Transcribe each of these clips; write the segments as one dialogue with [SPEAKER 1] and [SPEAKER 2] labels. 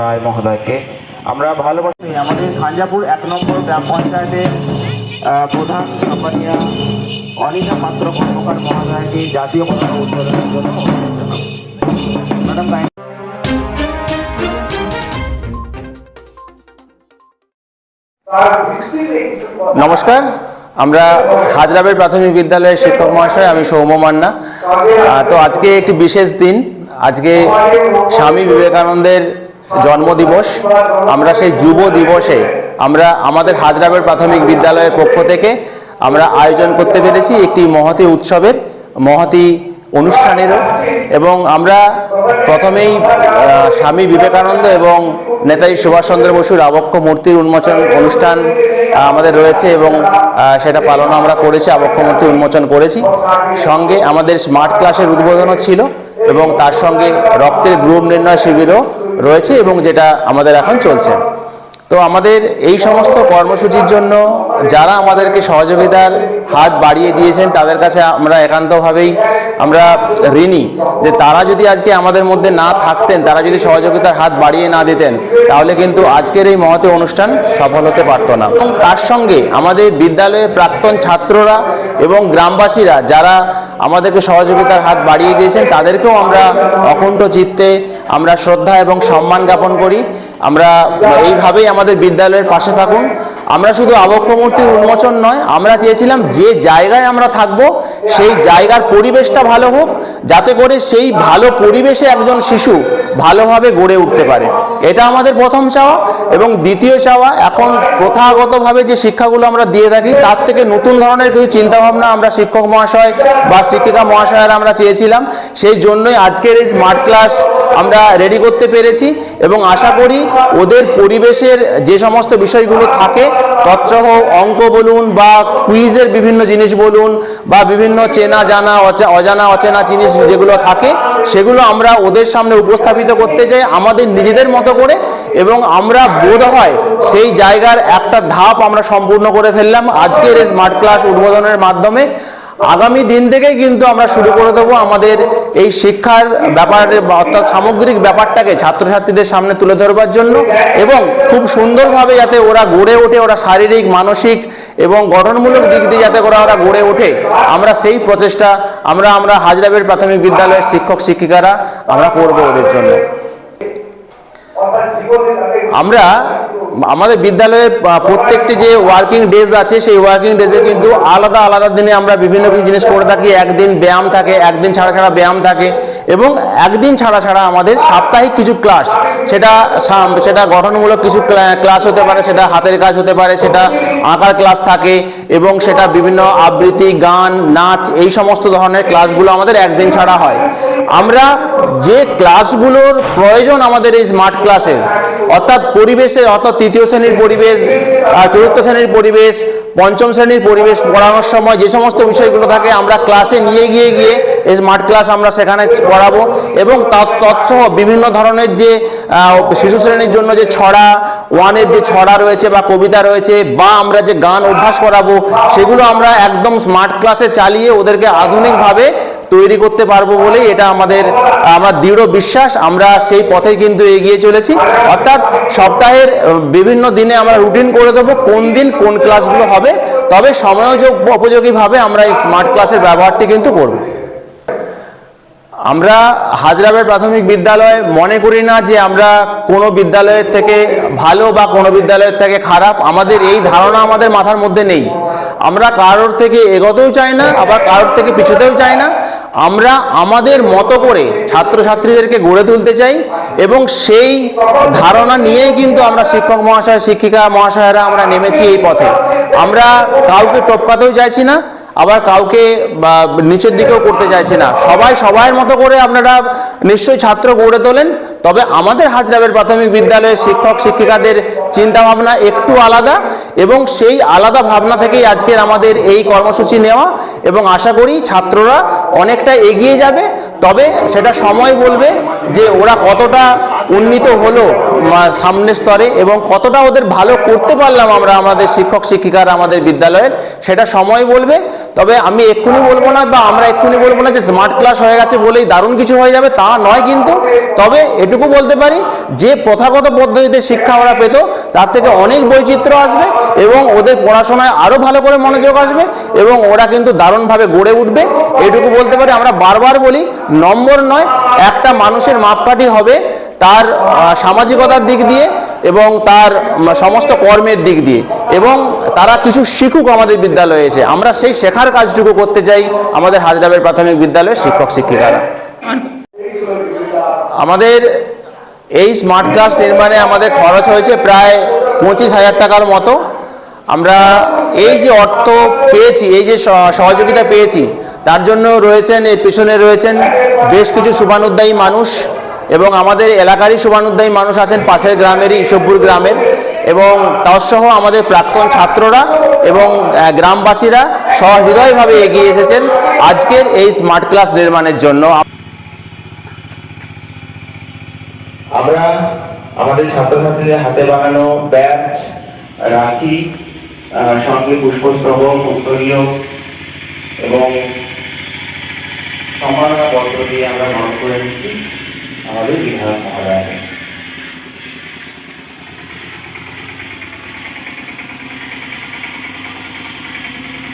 [SPEAKER 1] রায় মহোদয়কে। আমরা ভালোবাসি। আমাদের খাঞ্জাপুর এক নম্বর গ্রাম পঞ্চায়েতের প্রধান সম্মানীয় অনিতা পাত্র কর্মকার মহোদয়কে জাতীয় পতাকা উত্তোলনের জন্য ম্যাডাম
[SPEAKER 2] নমস্কার। আমরা হাজরাবের প্রাথমিক বিদ্যালয়ের শিক্ষক মহাশয়, আমি সৌম্য মান্না। তো আজকে একটি বিশেষ দিন। আজকে স্বামী বিবেকানন্দের জন্মদিবস, আমরা সেই যুব দিবসে আমরা আমাদের হাজরাবের প্রাথমিক বিদ্যালয়ের পক্ষ থেকে আমরা আয়োজন করতে পেরেছি একটি মহতী উৎসবের, মহতী অনুষ্ঠানেরও। এবং আমরা প্রথমেই স্বামী বিবেকানন্দ এবং নেতাজি সুভাষচন্দ্র বসুর আবক্ষ মূর্তির উন্মোচন অনুষ্ঠান আমাদের রয়েছে এবং সেটা পালন আমরা করেছি, আবক্ষ মূর্তি উন্মোচন করেছি। সঙ্গে আমাদের স্মার্ট ক্লাসের উদ্বোধনও ছিল এবং তার সঙ্গে রক্তের গ্রুপ নির্ণয় শিবিরও রয়েছে এবং যেটা আমাদের এখন চলছে। তো আমাদের এই সমস্ত কর্মসূচির জন্য যারা আমাদেরকে সহযোগিতার হাত বাড়িয়ে দিয়েছেন, তাদের কাছে আমরা একান্তভাবেই আমরা ঋণী, যে তারা যদি আজকে আমাদের মধ্যে না থাকতেন, তারা যদি সহযোগিতার হাত বাড়িয়ে না দিতেন, তাহলে কিন্তু আজকের এই মহতে অনুষ্ঠান সফল হতে পারতো না। এবং তার সঙ্গে আমাদের বিদ্যালয়ের প্রাক্তন ছাত্ররা এবং গ্রামবাসীরা যারা আমাদেরকে সহযোগিতার হাত বাড়িয়ে দিয়েছেন, তাদেরকেও আমরা অকুণ্ঠ চিত্তে আমরা শ্রদ্ধা এবং সম্মান জ্ঞাপন করি। আমরা এইভাবেই আমাদের বিদ্যালয়ের পাশে থাকুন। আমরা শুধু আবক্ষ মূর্তির উন্মোচন নয়, আমরা চেয়েছিলাম যে জায়গায় আমরা থাকব সেই জায়গার পরিবেশটা ভালো হোক, যাতে করে সেই ভালো পরিবেশে একজন শিশু ভালোভাবে গড়ে উঠতে পারে। এটা আমাদের প্রথম চাওয়া এবং দ্বিতীয় চাওয়া, এখন প্রথাগতভাবে যে শিক্ষাগুলো আমরা দিয়ে থাকি, তার থেকে নতুন ধরনের কিছু চিন্তাভাবনা আমরা শিক্ষক মহাশয় বা শিক্ষিকা মহাশয়েরা আমরা চেয়েছিলাম। সেই জন্যই আজকের এই স্মার্ট ক্লাস আমরা রেডি করতে পেরেছি এবং আশা করি ওদের পরিবেশের যে সমস্ত বিষয়গুলো থাকে, তৎসহ অঙ্ক বলুন বা কুইজের বিভিন্ন জিনিস বলুন বা বিভিন্ন চেনা জানা অজানা অচেনা জিনিস যেগুলো থাকে, সেগুলো আমরা ওদের সামনে উপস্থাপিত করতে চাই আমাদের নিজেদের মতো করে এবং আমরা বোধ হয় সেই জায়গার একটা ধাপ আমরা সম্পূর্ণ করে ফেললাম। আজকের এই স্মার্ট ক্লাস উদ্বোধনের মাধ্যমে আগামী দিন থেকেই কিন্তু আমরা শুরু করে দেবো আমাদের এই শিক্ষার ব্যাপারে অর্থাৎ সামগ্রিক ব্যাপারটাকে ছাত্রছাত্রীদের সামনে তুলে ধরবার জন্য এবং খুব সুন্দরভাবে যাতে ওরা গড়ে ওঠে, ওরা শারীরিক, মানসিক এবং গঠনমূলক দিক দিয়ে যাতে করে ওরা গড়ে ওঠে, আমরা সেই প্রচেষ্টা আমরা আমরা হাজরাবের প্রাথমিক বিদ্যালয়ের শিক্ষক, শিক্ষিকারা আমরা করব ওদের জন্য। আমরা, আমাদের বিদ্যালয়ে প্রত্যেকটি যে ওয়ার্কিং ডেজ আছে, সেই ওয়ার্কিং ডেজে কিন্তু আলাদা আলাদা দিনে আমরা বিভিন্ন কিছু জিনিস করে থাকি। একদিন ব্যায়াম থাকে, একদিন ছাড়া ছাড়া ব্যায়াম থাকে। এবং একদিন ছাড়া ছাড়া আমাদের সাপ্তাহিক কিছু ক্লাস সেটা সেটা গঠনমূলক কিছু ক্লাস হতে পারে, সেটা হাতের কাজ হতে পারে, সেটা আঁকার ক্লাস থাকে এবং সেটা বিভিন্ন আবৃত্তি, গান, নাচ, এই সমস্ত ধরনের ক্লাসগুলো আমাদের একদিন ছাড়া হয়। আমরা যে ক্লাসগুলোর প্রয়োজন আমাদের এই স্মার্ট ক্লাসের অর্থাৎ পরিবেশে, অর্থাৎ তৃতীয় শ্রেণির পরিবেশ চতুর্থ শ্রেণির পরিবেশ পঞ্চম শ্রেণির পরিবেশ পড়ানোর সময় যে সমস্ত বিষয়গুলো থাকে আমরা ক্লাসে নিয়ে গিয়ে গিয়ে এই স্মার্ট ক্লাস আমরা সেখানে পড়াবো এবং তৎ- তৎসহ বিভিন্ন ধরনের যে শিশু শ্রেণির জন্য যে ছড়া ওয়ানের যে ছড়া রয়েছে বা কবিতা রয়েছে বা আমরা যে গান অভ্যাস করাবো সেগুলো আমরা একদম স্মার্ট ক্লাসে চালিয়ে ওদেরকে আধুনিকভাবে তৈরি করতে পারব বলেই এটা আমাদের, আমার দৃঢ় বিশ্বাস, আমরা সেই পথেই কিন্তু এগিয়ে চলেছি। অর্থাৎ সপ্তাহের বিভিন্ন দিনে আমরা রুটিন করে দেবো কোন দিন কোন ক্লাসগুলো হবে, তবে সময়োযোগ উপযোগীভাবে আমরা এই স্মার্ট ক্লাসের ব্যবহারটি কিন্তু করব। আমরা হাজরাবের প্রাথমিক বিদ্যালয়, মনে করি না যে আমরা কোনো বিদ্যালয়ের থেকে ভালো বা কোনো বিদ্যালয়ের থেকে খারাপ, আমাদের এই ধারণা আমাদের মাথার মধ্যে নেই। আমরা কারোর থেকে এগোতেও চাই না, আবার কারোর থেকে পিছুতেও চাই না। আমরা আমাদের মতো করে ছাত্রছাত্রীদেরকে গড়ে তুলতে চাই এবং সেই ধারণা নিয়েই কিন্তু আমরা শিক্ষক মহাশয়, শিক্ষিকা মহাশয়েরা আমরা নেমেছি এই পথে। আমরা কাউকে টপকাতেও চাইছি না, আবার কাউকে নিচের দিকেও করতে চাইছে না। সবাই সবাইয়ের মতো করে আপনারা নিশ্চয়ই ছাত্র গড়ে তোলেন। তবে আমাদের হাজরাবের প্রাথমিক বিদ্যালয়ের শিক্ষক, শিক্ষিকাদের চিন্তা ভাবনা একটু আলাদা এবং সেই আলাদা ভাবনা থেকেই আজকের আমাদের এই কর্মসূচি নেওয়া এবং আশা করি ছাত্ররা অনেকটা এগিয়ে যাবে। তবে সেটা সময় বলবে যে ওরা কতটা উন্নীত হলো সামনের স্তরে এবং কতটা ওদের ভালো করতে পারলাম আমরা আমাদের শিক্ষক, শিক্ষিকারা আমাদের বিদ্যালয়ের, সেটা সময় বলবে। তবে আমি এক্ষুনি বলব না বা আমরা এক্ষুনি বলব না যে স্মার্ট ক্লাস হয়ে গেছে বলেই দারুণ কিছু হয়ে যাবে তা নয় কিন্তু, তবে এটুকু বলতে পারি যে প্রথাগত পদ্ধতিতে শিক্ষা ওরা পেত, তার থেকে অনেক বৈচিত্র্য আসবে এবং ওদের পড়াশোনায় আরও ভালো করে মনোযোগ আসবে এবং ওরা কিন্তু দারুণভাবে গড়ে উঠবে। এটুকু বলতে পারি আমরা বারবার বলি, নম্বর নয়, একটা মানুষের মাপকাঠি হবে। তার সামাজিকতার দিক দিয়ে এবং তার সমস্ত কর্মের দিক দিয়ে। এবং তারা কিছু শিখুক আমাদের বিদ্যালয়ে এসে। আমরা সেই শেখার কাজটুকু করতে চাই আমাদের হাজরাবের প্রাথমিক বিদ্যালয়ের শিক্ষক, শিক্ষিকারা। আমাদের এই স্মার্ট ক্লাস নির্মাণে আমাদের খরচ হয়েছে প্রায় পঁচিশ হাজার টাকার মতো। আমরা এই যে অর্থ পেয়েছি, এই যে সহ- সহযোগিতা পেয়েছি, তার জন্য রয়েছেন, এর পেছনে রয়েছেন বেশ কিছু শুভানুদ্দায়ী মানুষ। এবং আমাদের এলাকারই শুভানুদ্দায়ী মানুষ আছেন পাশের গ্রামেরই ইসবপুর গ্রামের। এবং তৎসহ আমাদের প্রাক্তন ছাত্ররা এবং গ্রামবাসীরা সহৃদয়ভাবে এগিয়ে এসেছেন আজকের এই স্মার্ট ক্লাস নির্মাণের জন্য।
[SPEAKER 1] আমরা আমাদের ছাত্রছাত্রীদের হাতে বানানো ব্যাচ, রাখি সঙ্গে পুষ্পস্তবক, উত্তরীয় এবং সম্মাননা পত্র দিয়ে আমরা গ্রহণ করে নিচ্ছি। আমাদের বিধায়ক মহোদয়কে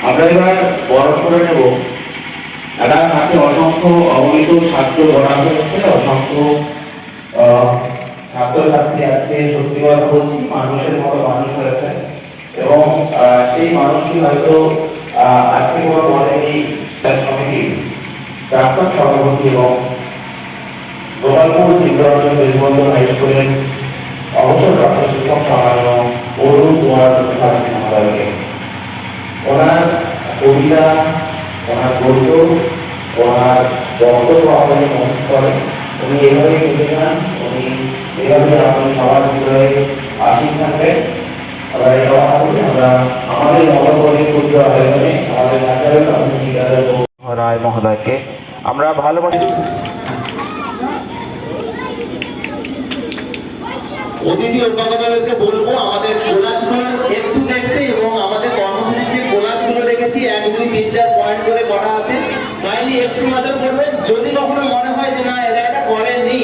[SPEAKER 1] আমরা এবার বরণ করে নেব। একটা হাতে অসংখ্য অবহিত ছাত্র গড়া হয়েছে অসংখ্য আহ, ছাত্রছাত্রী আজকে সত্যি কথা বলছি মানুষের মতো মানুষ হয়েছে। এবং সেই মানুষটি হয়তো আজকে কোনো বলেনি তার সমিতি প্রাক্তন সভাপতি এবং গোপালপুর চিত্তরঞ্জন দেশবন্ধু হাই স্কুলের অবসরপ্রাপ্ত শিক্ষক সম্মানীয় অরুণ কুমার মুখার্জি মহোদয়কে ওনার কবিতা, ওনার গল্প, ওনার বক্তব্য আমাদের মনে করে উনি এভাবে লিখে চান উনি এভাবে আমাদের সবার ভিতরে আসীন থাকবেন এই আমরা আমাদের মতো করে আয়োজনে আমাদের আমরা ভালোবাসি।
[SPEAKER 3] অতিথি অভিভাবকদেরকে বলব, আমাদের কোলাজগুলো একটু দেখতে এবং আমাদের কর্মসূচির যে কোলাজগুলো রেখেছি এক, দুই, তিন, চার পয়েন্ট করে করা আছে। কাইন্ডলি একটু নজর করবেন যদি কখনো মনে হয় যে না, এরা এটা করেনি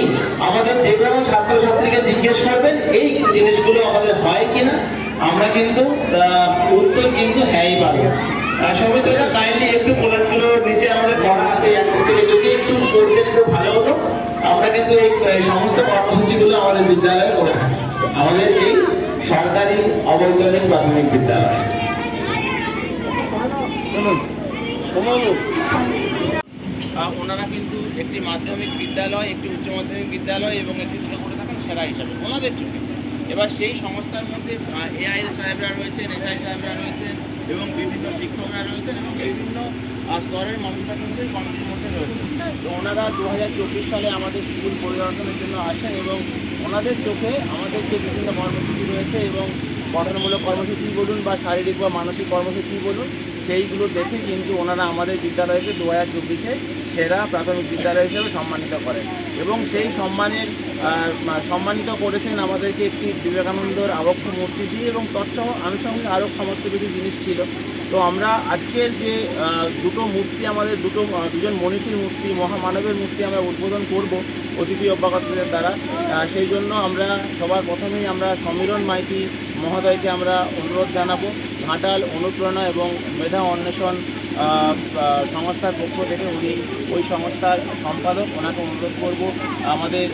[SPEAKER 3] আমাদের যে কোনো ছাত্রছাত্রীকে জিজ্ঞেস করবেন, এই জিনিসগুলো আমাদের হয় কিনা, আমরা কিন্তু উত্তর কিন্তু হ্যাঁই পাবো। সমিতিটা কাইন্ডলি একটু কোলাজগুলো নিচে আমাদের করা আছে, এক থেকে যদি একটু করতে ভালো হতো। আমরা কিন্তু এই সমস্ত কর্মসূচিগুলো আমাদের বিদ্যালয়ে করে আমাদের এই সরকারি অবৈতনিক প্রাথমিক বিদ্যালয়।
[SPEAKER 4] ওনারা কিন্তু একটি মাধ্যমিক বিদ্যালয়, একটি উচ্চ মাধ্যমিক বিদ্যালয় এবং একটি দুটো করে থাকেন সেরা হিসাবে ওনাদের চোখে এবার সেই সংস্থার মধ্যে এআই সাহেবরা রয়েছেন, এসআই সাহেবরা রয়েছেন এবং বিভিন্ন শিক্ষকরা রয়েছেন এবং বিভিন্ন স্তরের মানুষরা কিন্তু কমিটির মধ্যে রয়েছে। তো ওনারা দু হাজার চব্বিশ সালে আমাদের স্কুল পরিদর্শনের জন্য আসেন এবং ওনাদের চোখে আমাদের যে বিভিন্ন কর্মসূচি রয়েছে এবং গঠনমূলক কর্মসূচি বলুন বা শারীরিক বা মানসিক কর্মসূচি বলুন, সেইগুলো দেখে কিন্তু ওনারা আমাদের বিদ্যালয়কে দু হাজার চব্বিশে সেরা প্রাথমিক বিদ্যালয় হিসেবে সম্মানিত করেন এবং সেই সম্মানের সম্মানিত করেছেন আমাদেরকে একটি বিবেকানন্দর আবক্ষ মূর্তি দিয়ে এবং তৎসহ আনুষঙ্গিক আরও সমস্ত কিছু জিনিস ছিল। তো আমরা আজকের যে দুটো মূর্তি, আমাদের দুটো দুজন মনীষীর মূর্তি, মহামানবের মূর্তি আমরা উদ্বোধন করব অতিথি অভ্যাগতদের দ্বারা। সেই জন্য আমরা সবার প্রথমেই আমরা সমীরণ মাইতি মহোদয়কে আমরা অনুরোধ জানাব। ঘাটাল অনুপ্রেরণা এবং মেধা অন্বেষণ সংস্থার পক্ষ থেকে উনি ওই সংস্থার সম্পাদক। ওনাকে অনুরোধ করব, আমাদের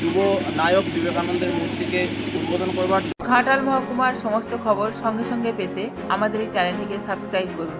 [SPEAKER 4] যুব নায়ক বিবেকানন্দের মূর্তিকে উদ্বোধন করবার।
[SPEAKER 5] ঘাটাল মহকুমার সমস্ত খবর সঙ্গে সঙ্গে পেতে আমাদের এই চ্যানেলটিকে সাবস্ক্রাইব করুন।